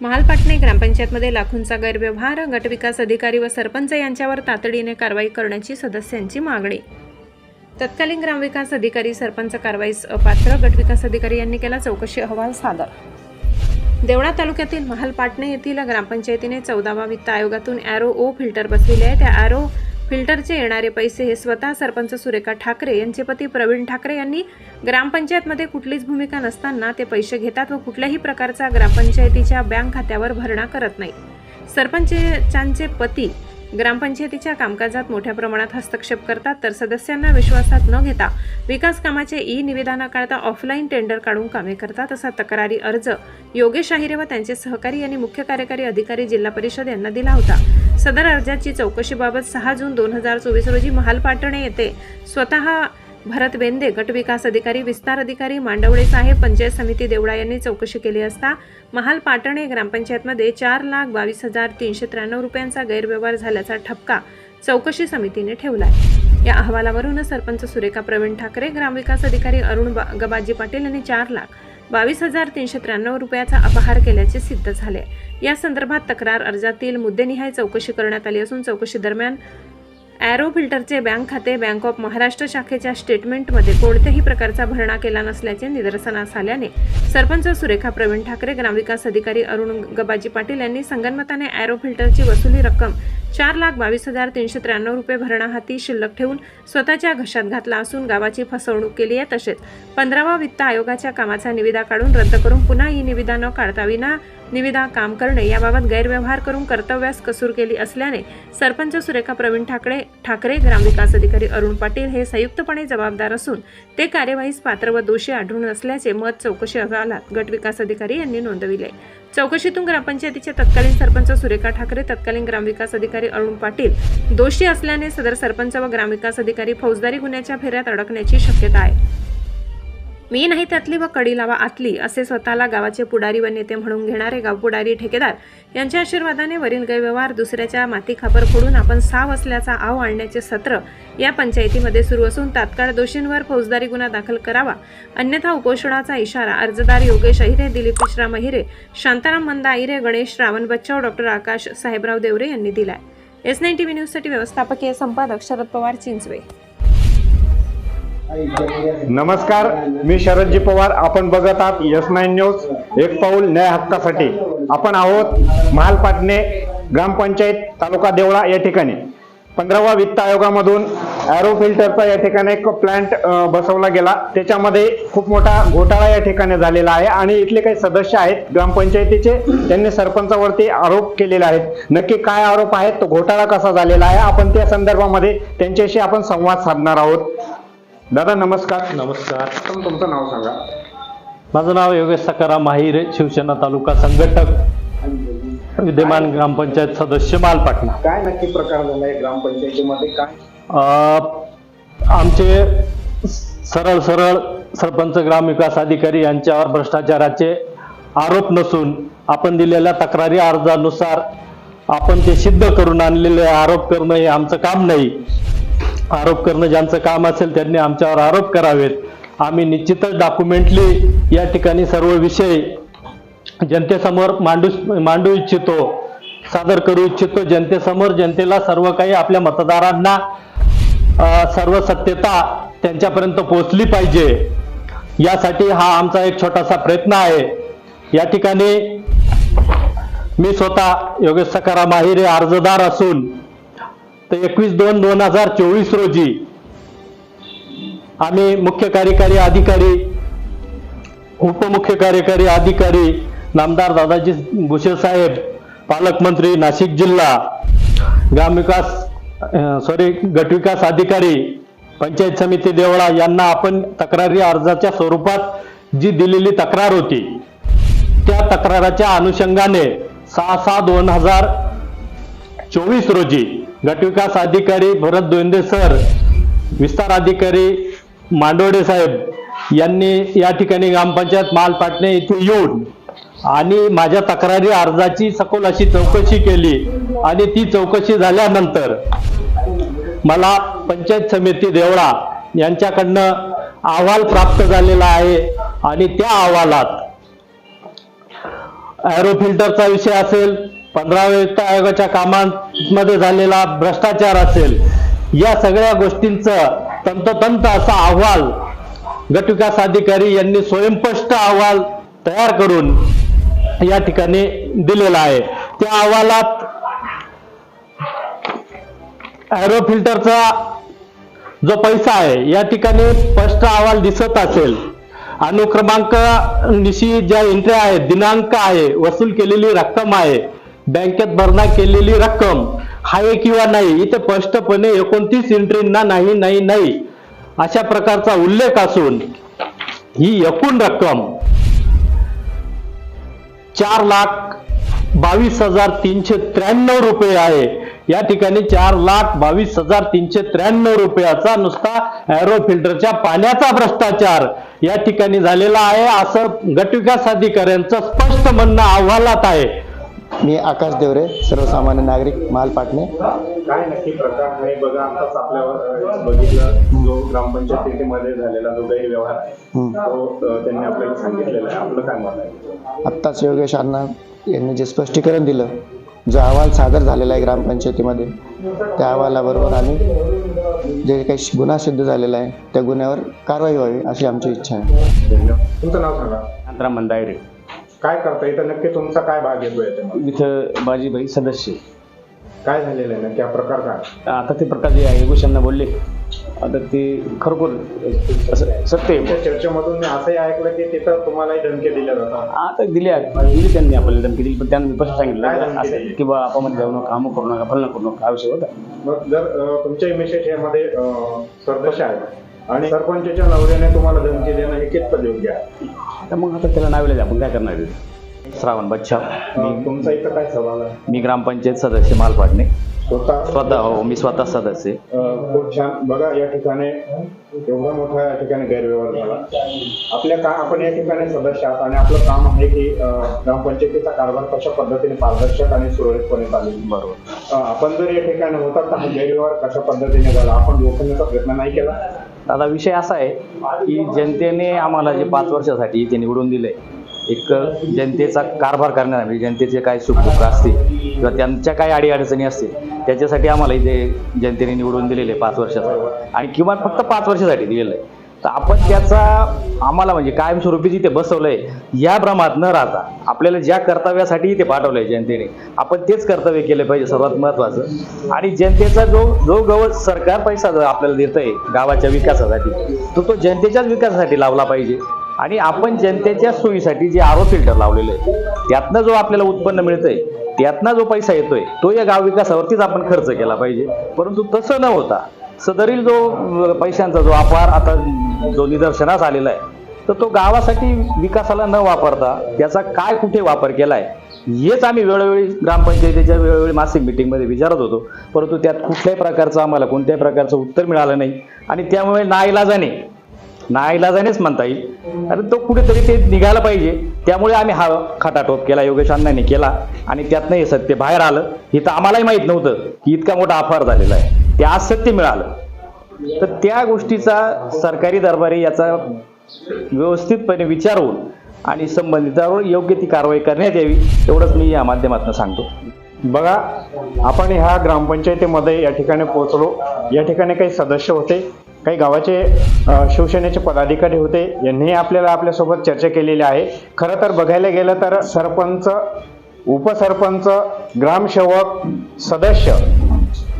महालपाटणे ग्रामपंचायतमध्ये लाखोंचा गैरव्यवहार गटविकास अधिकारी व सरपंच यांच्यावर तातडीने कारवाई करण्याची सदस्यांची मागणी. तत्कालीन ग्रामविकास अधिकारी सरपंच कारवाईस अपात्र गटविकास अधिकारी यांनी केला चौकशी अहवाल सादर. देवळा तालुक्यातील महालपाटणे येथील ग्रामपंचायतीने चौदावा वित्त आयोगातून ॲरो ओ फिल्टर बसविले आहे. त्या ॲरो फिल्टरचे येणारे पैसे हे स्वतः सरपंच सुरेखा ठाकरे यांचे पती प्रवीण ठाकरे यांनी ग्रामपंचायतमध्ये कुठलीच भूमिका नसताना ते पैसे घेतात व कुठल्याही प्रकारचा ग्रामपंचायतीच्या बँक खात्यावर भरणा करत नाही सरपंचांचे पती ग्रामपंचायतीच्या कामकाजात मोठ्या प्रमाणात हस्तक्षेप करतात तर सदस्यांना विश्वासात न घेता विकास कामाचे ई निविदा काढता ऑफलाईन टेंडर काढून कामे करतात असा तक्रारी अर्ज योगेश आहिरे व त्यांचे सहकारी यांनी मुख्य कार्यकारी अधिकारी जिल्हा परिषद यांना दिला होता. सदर अर्जाची चौकशीबाबत सहा जून दोन हजार चोवीस रोजी महालपाटणे येथे स्वतः भरत बेंदे गटविकास अधिकारी विस्तार अधिकारी मांडवळे साहेब पंचायत समिती देवडा यांनी चौकशी केली असता महाल पाटणे ग्रामपंचायतमध्ये चार लाख बावीस हजार तीनशे त्र्याण्णव रुपयांचा गैरव्यवहार झाल्याचा ठपका चौकशी समितीने ठेवला आहे या अहवालावरून सरपंच सुरेखा प्रवीण ठाकरे ग्रामविकास अधिकारी अरुण बा- गबाजी पाटील यांनी चार लाख बावीस हजार तीनशे त्र्याण्णव रुपयाचा अपहार केल्याचे सिद्ध झाले. या संदर्भात तक्रार अर्जातील मुद्देनिहाय चौकशी करण्यात आली असून चौकशी दरम्यान ॲरो फिल्टरचे बँक खाते बँक ऑफ महाराष्ट्र शाखेच्या स्टेटमेंटमध्ये कोणत्याही प्रकारचा भरणा केला नसल्याचे निदर्शनास आल्याने सरपंच सुरेखा प्रवीण ठाकरे ग्रामविकास अधिकारी अरुण गबाजी पाटील यांनी संगनमताने ॲरो फिल्टरची वसुली रक्कम चार लाख बावीस हजार तीनशे त्र्याण्णव रुपये भरणा हाती शिल्लक ठेवून स्वतःच्या घशात घातला असून गावाची फसवणूक केली आहे तसेच पंधरावा वित्त आयोगाच्या कामाचा निविदा काढून रद्द करून पुन्हा ही निविदा न काढता विना निविदा काम करणे याबाबत गैरव्यवहार करून कर्तव्यास कसूर केली असल्याने सरपंच सुरेखा प्रवीण ठाकरे ठाकरे ग्रामविकास अधिकारी अरुण पाटील हे संयुक्तपणे जबाबदार असून ते कार्यवाहीस पात्र व दोषी आढळून असल्याचे मत चौकशी अहवालात गटविकास अधिकारी यांनी नोंदविले. चौकशीतून ग्रामपंचायतीचे तत्कालीन सरपंच सुरेखा ठाकरे तत्कालीन ग्रामविकास अधिकारी अरुण पाटील दोषी असल्याने सदर सरपंच व ग्रामविकास अधिकारी फौजदारी गुन्ह्याच्या फेऱ्यात अडकण्याची शक्यता आहे. मी नाही त्यातली व कडी लावा आतली असे स्वतःला गावाचे पुढारी व नेते म्हणून घेणारे गावपुढारी ठेकेदार. यांच्या आशीर्वादाने वरील गैरव्यवहार दुसऱ्याच्या माती खापर फोडून आपण साव असल्याचा आव आणण्याचे सत्र या पंचायतीमध्ये सुरू असून तात्काळ दोषींवर फौजदारी गुन्हा दाखल करावा. अन्यथा उपोषणाचा इशारा अर्जदार योगेश अहिरे दिलीप विश्राम अहिरे शांताराम मंदा अहिरे गणेश रावण बच्चाव डॉक्टर आकाश साहेबराव देवरे यांनी दिलाय. एस नाईन टी व्ही न्यूजसाठी व्यवस्थापकीय संपादक शरद पवार चिंचवे. नमस्कार मी शरदजी पवार. आपण बघत आहात यस नाईन न्यूज एक पाऊल न्याय हक्कासाठी. आपण आहोत महालपाटणे ग्रामपंचायत तालुका देवळा या ठिकाणी. पंधरावा वित्त आयोगामधून ॲरो फिल्टरचा या ठिकाणी एक प्लांट बसवला गेला. त्याच्यामध्ये खूप मोठा घोटाळा या ठिकाणी झालेला आहे आणि इथले काही सदस्य आहेत ग्रामपंचायतीचे त्यांनी सरपंचावरती आरोप केलेले आहेत. नक्की काय आरोप आहेत? तो घोटाळा कसा झालेला आहे? आपण त्या संदर्भामध्ये त्यांच्याशी आपण संवाद साधणार आहोत. दादा नमस्कार. नमस्कार. प्रथम तुमचं नाव सांगा. माझं नाव योगेश सकाराम माहिरे शिवसेना तालुका संघटक विद्यमान ग्रामपंचायत सदस्य मालपाटणा काय नक्की प्रकार झालाय ग्रामपंचायतीमध्ये? काय? अं, आमचे सरळ सरळ सरपंच ग्रामविकास अधिकारी यांच्यावर भ्रष्टाचाराचे आरोप नसून आपण दिलेल्या तक्रारी अर्जानुसार आपण ते सिद्ध करून आणलेले आरोप करणं हे आमचं काम नाही. आरोप करणं ज्यांचं काम असेल त्यांनी आमच्यावर आरोप करावेत. आम्ही निश्चितच डॉक्युमेंटली या ठिकाणी सर्व विषय जनतेसमोर मांडू मांडू इच्छितो सादर करू इच्छितो. जनतेसमोर जनतेला सर्व काही आपल्या मतदारांना सर्व सत्यता त्यांच्यापर्यंत पोहोचली पाहिजे. यासाठी हा आमचा एक छोटासा प्रयत्न आहे. या ठिकाणी मी स्वतः योगेश सकाराम माहिरे अर्जदार असून तर एकवीस दोन दोन हजार चोवीस रोजी आम्ही मुख्य कार्यकारी अधिकारी उपमुख्य कार्यकारी अधिकारी नामदार दादाजी भुसे साहेब पालकमंत्री नाशिक जिल्हा ग्रामविकास सॉरी गटविकास अधिकारी पंचायत समिती देवळा यांना आपण तक्रारी अर्जाच्या स्वरूपात जी दिलेली तक्रार होती त्या तक्राराच्या अनुषंगाने सहा सहा दोन हजार चोवीस रोजी गटविकास अधिकारी भरत दोंदे सर विस्तार अधिकारी मांडवडे साहेब यांनी या ठिकाणी ग्रामपंचायत मालपाटणे येथे येऊन आणि माझ्या तक्रारी अर्जाची सखोल अशी चौकशी केली आणि ती चौकशी झाल्यानंतर मला पंचायत समिती देवळा यांच्याकडनं अहवाल प्राप्त झालेला आहे आणि त्या अहवालात ॲरो फिल्टरचा विषय असेल पंधराव्या वित्त आयोगाच्या कामांमध्ये झालेला भ्रष्टाचार असेल या सगळ्या गोष्टींचं तंतोतंत असा अहवाल गटविकास अधिकारी यांनी स्वयंस्पष्ट अहवाल तयार करून या ठिकाणी दिलेला आहे. त्या अहवालात अॅरो फिल्टरचा जो पैसा आहे या ठिकाणी स्पष्ट अहवाल दिसत असेल. अनुक्रमांक निशी ज्या एंट्री आहेत दिनांक आहे वसूल केलेली रक्कम आहे बँकेत भरणा केलेली रक्कम आहे किंवा नाही इथे स्पष्टपणे एकोणतीस एंट्रींना नाही नाही नाही अशा प्रकारचा उल्लेख असून ही एकूण रक्कम चार लाख बावीस हजार तीनशे त्र्याण्णव रुपये आहे. या ठिकाणी चार लाख बावीस हजार तीनशे त्र्याण्णव रुपयाचा नुसता अॅरो फिल्टरच्या पाण्याचा भ्रष्टाचार या ठिकाणी झालेला आहे. असं गटविकास अधिकाऱ्यांचं स्पष्ट म्हणणं अहवालात आहे. मी आकाश देवरे सर्वसामान्य नागरिक माल पाटणे. काय नक्की प्रकार आहे? बघा आताच आपल्यावर बघितलं जो ग्रामपंचायतीमध्ये झालेला जो गैरव्यवहार आहे हं. तो त्यांनी आपल्याला सांगितलेला आहे. आपलं काय मत आहे? आत्ताच योगेश अण्णा यांनी जे स्पष्टीकरण दिलं जो अहवाल सादर झालेला आहे ग्रामपंचायतीमध्ये त्या अहवालाबरोबर आम्ही जे काही गुन्हा सिद्ध झालेला आहे त्या गुन्ह्यावर कारवाई व्हावी अशी आमची इच्छा आहे. धन्यवाद. तुमचं नाव सांगा. अंतरामन दायरे काय करता? इथं नक्की तुमचा काय भाग येतो याच्यामध्ये इथं बाजीबाई सदस्य काय झालेलं आहे? नक्की हा प्रकार काय? आता ते प्रकाश जे आहे गोष्यांना बोलले. आता ते खरोखर असं सत्य आहे. चर्चेमधून मी असंही ऐकलं की तिथं तुम्हालाही धमकी दिल्या जातात. आता दिल्या. दिली त्यांनी आपल्याला धमकी दिली पण त्यांना मी स्पष्ट सांगितलं. काय धमकी असं दिली? की बा आपण जाऊ नका कामं करू नका फलन करू नका विषय होता. मग जर अ, तुमच्याही मिसेस यामध्ये अ, सदस्य आहेत. आणि सरपंचाच्या नवऱ्याने तुम्हाला धमकी देणं हे कितपत योग्य आहे? तर मग आता त्याला नाव आपण काय करणार आहे? श्रावण बच्चा. अ, तुमचा इथं काय सवाल आहे? मी ग्रामपंचायत सदस्य मालपाडणे स्वतः हो मी स्वतः सदस्य खूप छान. बघा या ठिकाणी एवढा मोठा या ठिकाणी गैरव्यवहार झाला. आपल्या का आपण या ठिकाणी सदस्य आहात आणि आपलं काम आहे की ग्रामपंचायतीचा कारभार कशा पद्धतीने पारदर्शक आणि सुरळीतपणे चालेल बरोबर. आपण जर या ठिकाणी होता तर हा गैरव्यवहार कशा पद्धतीने झाला? आपण रोखण्याचा प्रयत्न नाही केला? आता विषय असा आहे की जनतेने आम्हाला जे पाच वर्षासाठी इथे निवडून दिलंय एक जनतेचा कारभार करणार म्हणजे जनतेचे काय सुखदुःख असतील किंवा त्यांच्या काय अडीअडचणी असतील त्याच्यासाठी आम्हाला इथे जनतेने निवडून दिलेले आहे पाच वर्षासाठी आणि किमान फक्त पाच वर्षासाठी दिलेलं आहे. तर आपण त्याचा आम्हाला म्हणजे कायमस्वरूपी जिथे बसवलंय या भ्रमात न राहता आपल्याला ज्या कर्तव्यासाठी इथे पाठवलंय जनतेने आपण तेच कर्तव्य केलं पाहिजे सर्वात महत्वाचं आणि जनतेचा जो जो गव सरकार पैसा आपल्याला देत आहे गावाच्या विकासासाठी तो तो जनतेच्याच विकासासाठी लावला पाहिजे. आणि आपण जनतेच्या सोयीसाठी जे आरो फिल्टर लावलेलं आहे त्यातनं जो आपल्याला उत्पन्न मिळतंय त्यातनं जो पैसा येतोय तो या गाव विकासावरतीच आपण खर्च केला पाहिजे. परंतु तसं न होता सदरील जो पैशांचा जो अपार आता जो निदर्शनास आलेला आहे तर तो गावासाठी विकासाला न वापरता त्याचा काय कुठे वापर केला आहे हेच आम्ही वेळोवेळी ग्रामपंचायतीच्या वेळोवेळी मासिक मिटिंगमध्ये विचारत होतो. परंतु त्यात कुठल्याही प्रकारचं आम्हाला कोणत्याही प्रकारचं उत्तर मिळालं नाही. आणि त्यामुळे नाईलाजाने नाईलाजानेच म्हणता येईल कारण तो कुठेतरी ते निघायला पाहिजे. त्यामुळे आम्ही हा खटाटोप केला योगेश अण्णांनी केला. आणि त्यातनं हे सत्य बाहेर आलं. हे तर आम्हालाही माहीत नव्हतं की इतका मोठा अफार झालेला आहे. ते आज सत्य मिळालं. तर त्या गोष्टीचा सरकारी दरबारी याचा व्यवस्थितपणे विचार होऊन आणि संबंधितांवर योग्य ती कारवाई करण्यात यावी एवढंच मी या माध्यमातून सांगतो. बघा आपण ह्या ग्रामपंचायतीमध्ये या ठिकाणी पोहोचलो. या ठिकाणी काही सदस्य होते. काही गावाचे शिवसेनेचे पदाधिकारी होते यांनी आपल्याला आपल्यासोबत चर्चा केलेली आहे. खरं तर बघायला गेलं तर सरपंच उपसरपंच ग्रामसेवक सदस्य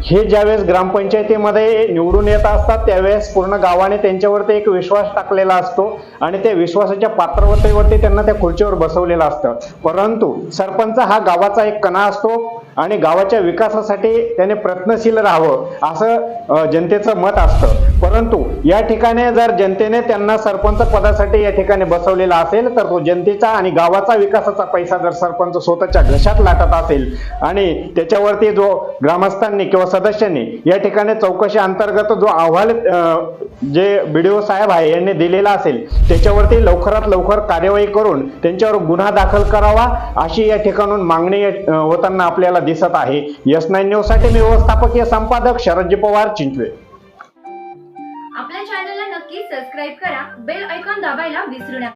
हे ज्यावेळेस ग्रामपंचायतीमध्ये निवडून येत असतात त्यावेळेस पूर्ण गावाने त्यांच्यावरती एक विश्वास टाकलेला असतो आणि त्या विश्वासाच्या पात्रवतेवरती त्यांना त्या खुर्चीवर बसवलेलं असतं. परंतु सरपंच हा गावाचा एक कणा असतो आणि गावाच्या विकासासाठी त्याने प्रयत्नशील राहावं असं जनतेचं मत असतं. परंतु या ठिकाणी जर जनतेने त्यांना सरपंच पदासाठी या ठिकाणी बसवलेला असेल तर तो जनतेचा आणि गावाचा विकासाचा पैसा जर सरपंच स्वतःच्या घशात लाटत असेल आणि त्याच्यावरती जो ग्रामस्थांनी किंवा सदस्यांनी या ठिकाणी चौकशी अंतर्गत जो अहवाल बी जे ओ साहेब आहे यांनी दिलेला असेल त्याच्यावरती लवकरात लवकर कार्यवाही करून त्यांच्यावर गुन्हा दाखल करावा अशी या ठिकाणून मागणी होताना आपल्याला दिसत आहे. यस नाईन न्यूजसाठी मी व्यवस्थापकीय संपादक शरदजी पवार चिंचवे. आपल्या चॅनलला नक्की सबस्क्राईब करा. बेल ऐकॉन दाबायला विसरू नका.